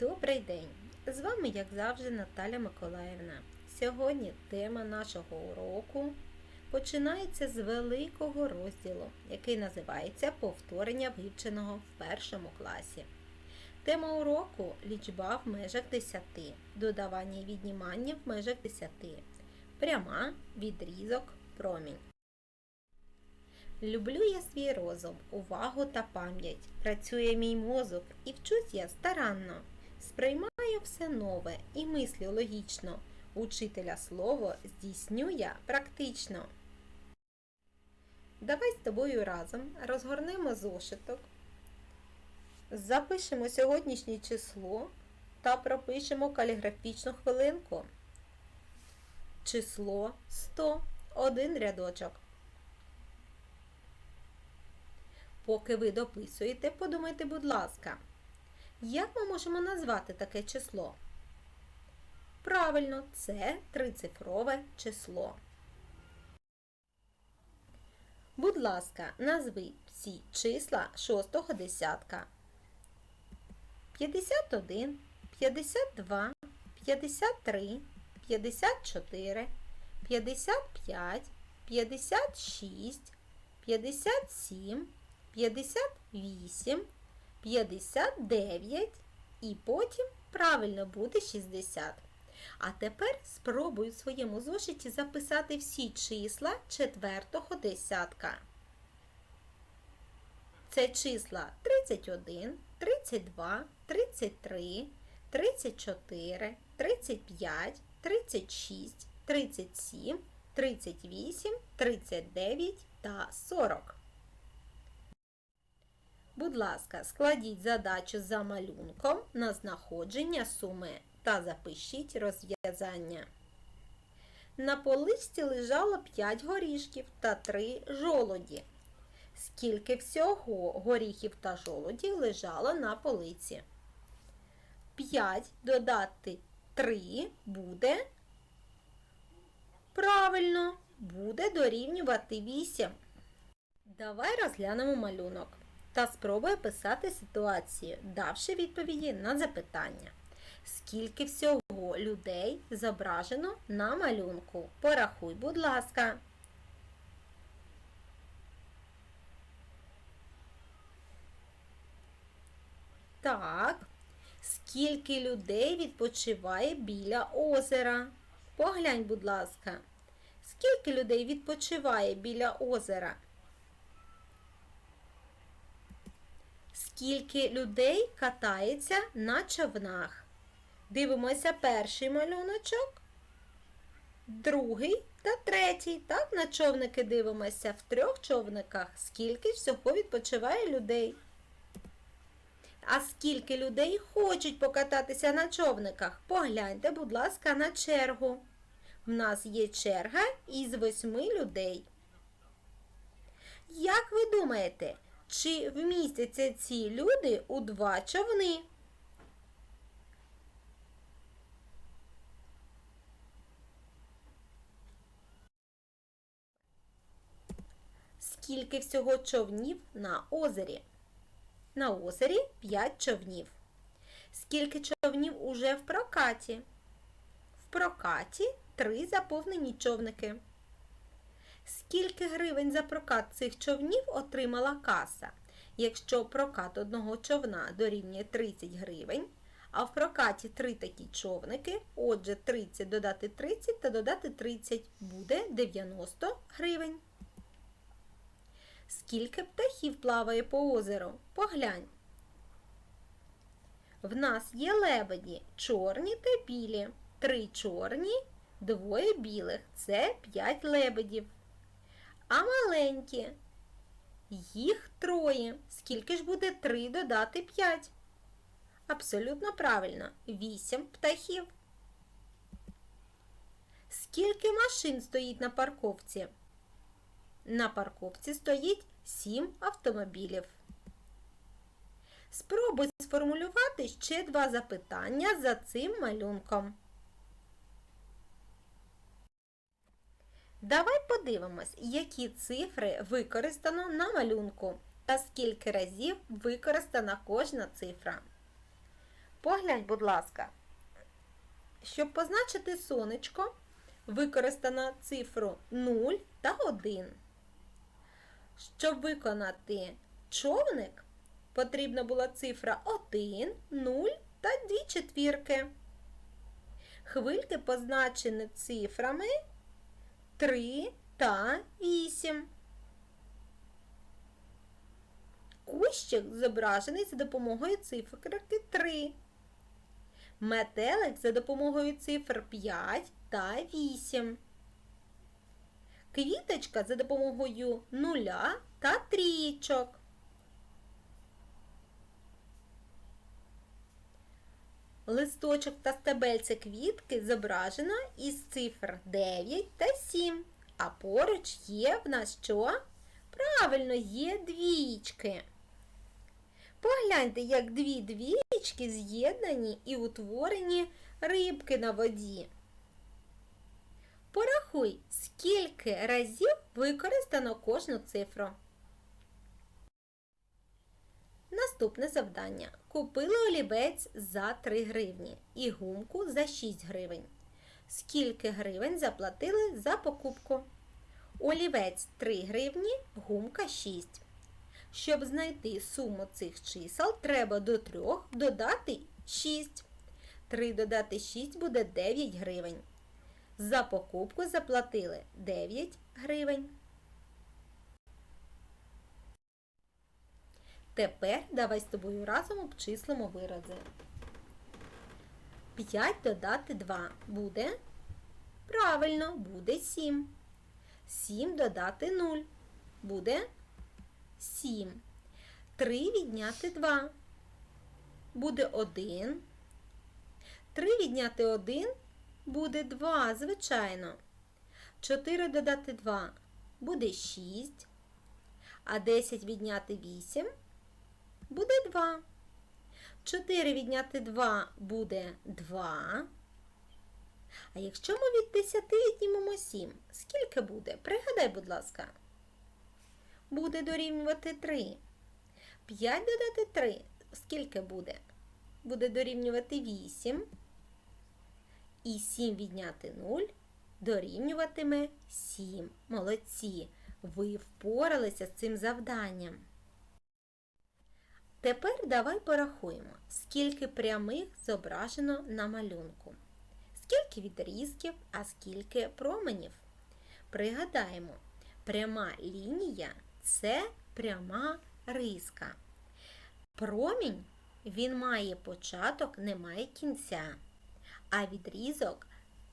Добрий день! З вами, як завжди, Наталя Миколаївна. Сьогодні тема нашого уроку починається з великого розділу, який називається Повторення вивченого в першому класі. Тема уроку лічба в межах 10, додавання і віднімання в межах 10, пряма, відрізок, промінь. Люблю я свій розум, увагу та пам'ять. Працює мій мозок і вчусь я старанно. Сприймаю все нове і мислю логічно. Учителя слово здійсню я практично. Давай з тобою разом розгорнемо зошиток, запишемо сьогоднішнє число та пропишемо каліграфічну хвилинку. Число 100. Один рядочок. Поки ви дописуєте, подумайте, будь ласка, як ми можемо назвати таке число? Правильно, це трицифрове число. Будь ласка, назви всі числа шостого десятка. 51, 52, 53, 54, 55, 56, 57, 58, 59 і потім правильно буде 60. А тепер спробуй у своєму зошиті записати всі числа четвертого десятка. Це числа 31, 32, 33, 34, 35, 36, 37, 38, 39 та 40. Будь ласка, складіть задачу за малюнком на знаходження суми та запишіть розв'язання. На поличці лежало 5 горішків та 3 жолоді. Скільки всього горіхів та жолодів лежало на полиці? 5 додати 3 буде. Правильно, буде дорівнювати 8. Давай розглянемо малюнок та спробуй описати ситуацію, давши відповіді на запитання. Скільки всього людей зображено на малюнку? Порахуй, будь ласка. Так. Скільки людей відпочиває біля озера? Поглянь, будь ласка. Скільки людей відпочиває біля озера? Скільки людей катається на човнах? Дивимося перший малюночок, другий та третій. Так, на човники дивимося в трьох човниках. Скільки всього відпочиває людей? А скільки людей хочуть покататися на човниках? Погляньте, будь ласка, на чергу. В нас є черга із восьми людей. Як ви думаєте, чи вмістяться ці люди у два човни? Скільки всього човнів на озері? На озері 5 човнів. Скільки човнів уже в прокаті? В прокаті 3 заповнені човники. Скільки гривень за прокат цих човнів отримала каса? Якщо прокат одного човна дорівнює 30 гривень, а в прокаті 3 такі човники, отже, 30 додати 30 та додати 30 буде 90 гривень. Скільки птахів плаває по озеру? Поглянь. В нас є лебеді чорні та білі. Три чорні, двоє білих. Це 5 лебедів. А маленькі. Їх троє. Скільки ж буде 3 додати 5? Абсолютно правильно. 8 птахів. Скільки машин стоїть на парковці? На парковці стоїть 7 автомобілів. Спробуй сформулювати ще два запитання за цим малюнком. Давай подивимось, які цифри використано на малюнку та скільки разів використана кожна цифра. Поглянь, будь ласка. Щоб позначити сонечко, використано цифру 0 та 1. Щоб виконати човник, потрібна була цифра 1, 0 та 2 четвірки. Хвильки позначені цифрами 3 та 8. Кущик зображений за допомогою циферки 3. Метелик за допомогою цифр 5 та 8. Квіточка за допомогою нуля та трійчок. Листочок та стебельце квітки зображено із цифр 9 та 7. А поруч є в нас що? Правильно, є двічки. Погляньте, як дві двічки з'єднані і утворені рибки на воді. Порахуй, скільки разів використано кожну цифру. Наступне завдання. Купили олівець за 3 гривні і гумку за 6 гривень. Скільки гривень заплатили за покупку? Олівець 3 гривні, гумка 6. Щоб знайти суму цих чисел, треба до 3 додати 6. 3 додати 6 буде 9 гривень. За покупку заплатили 9 гривень. Тепер давай з тобою разом обчислимо вирази. 5 додати 2 буде? Правильно, буде 7. 7 додати 0 буде 7. 3 відняти 2 буде 1. 3 відняти 1 буде 2, звичайно. 4 додати 2 буде 6. А 10 відняти 8 буде 2. 4 відняти 2 буде 2. А якщо ми від 10 віднімемо 7, скільки буде? Пригадай, будь ласка. Буде дорівнювати 3. 5 додати 3. Скільки буде? Буде дорівнювати 8. І 7 відняти 0 дорівнюватиме 7. Молодці! Ви впоралися з цим завданням. Тепер давай порахуємо, скільки прямих зображено на малюнку. Скільки відрізків, а скільки променів. Пригадаємо, пряма лінія це пряма риска. Промінь він має початок, не має кінця. А відрізок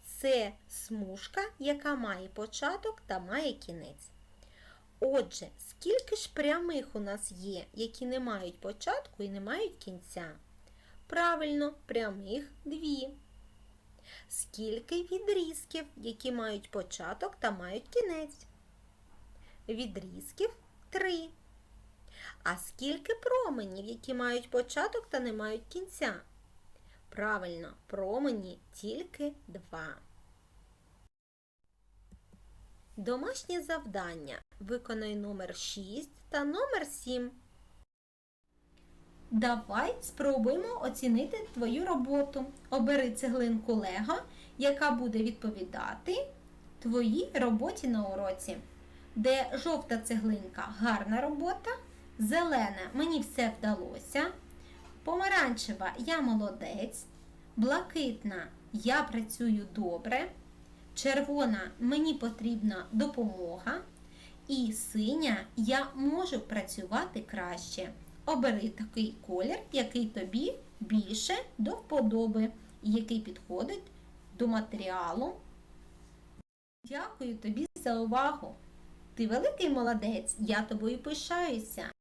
це смужка, яка має початок та має кінець. Отже, скільки ж прямих у нас є, які не мають початку і не мають кінця? Правильно, прямих дві. Скільки відрізків, які мають початок та мають кінець? Відрізків три. А скільки променів, які мають початок та не мають кінця? Правильно, промені тільки два. Домашнє завдання. Виконай номер 6 та номер 7. Давай спробуємо оцінити твою роботу. Обери цеглинку Лего, яка буде відповідати твоїй роботі на уроці. Де жовта цеглинка гарна робота, зелена мені все вдалося. Помаранчева я молодець, блакитна я працюю добре. Червона мені потрібна допомога. І синя я можу працювати краще. Обери такий колір, який тобі більше до вподоби, який підходить до матеріалу. Дякую тобі за увагу! Ти великий молодець, я тобою пишаюся.